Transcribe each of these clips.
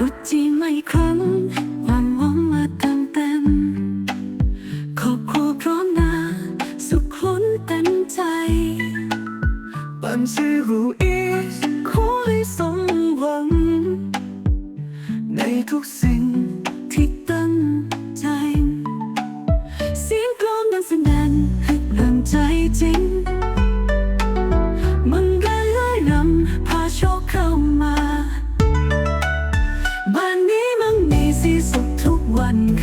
รุจีไม่ครั้งวันว่องมาเต็มเต็มครอบครัวพร้อมน้าสุขล้นเต็มใจปันชื่อรู้อีขอให้สมหวัง ในทุกสิ่ง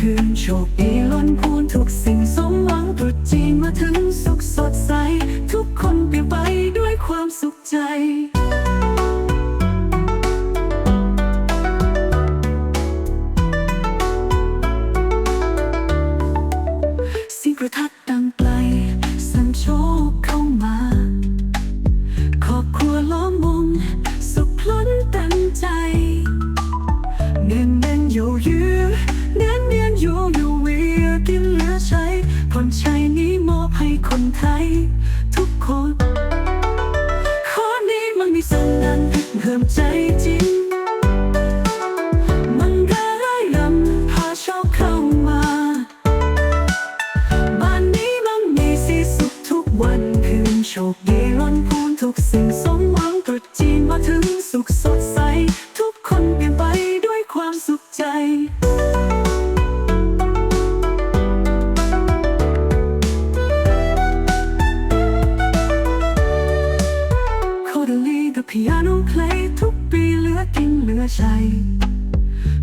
คืนโชคดีล้นพูนทุกสิ่งสมหวังตรุษจีนมาถึงสุขสดใส ทุกคนเปลี่ยนไปด้วยความสุขใจเสียงประทัด เพิ่มใจจริง มันได้ไล่ลำพาโชคเข้ามา บ้านนี้มันมีสีสุขทุกวันคืนโชคดีล้นพูนทุกสิ่งสมหวังตรุษจีนมาถึงสุขสดใส ทุกคนเปลี่ยนไปด้วยความสุขใจโค อใช้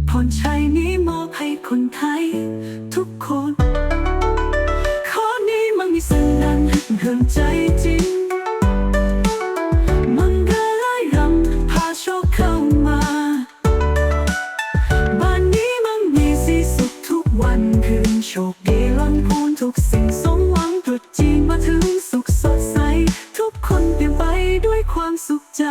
พรชัยนี้มอบให้คนไทย ทุกคนข้อนี้มันมีสันนั้นเกินใจจริง มันได้ไล่รำพาโชคเข้ามา บ้านนี้มันมีสีสุขทุกวันคืนโชคดีล้นพูนทุกสิ่งสมหวังตรุษจีนมาถึงสุขสดใส ทุกคนเปลี่ยนไปด้วยความสุขใจ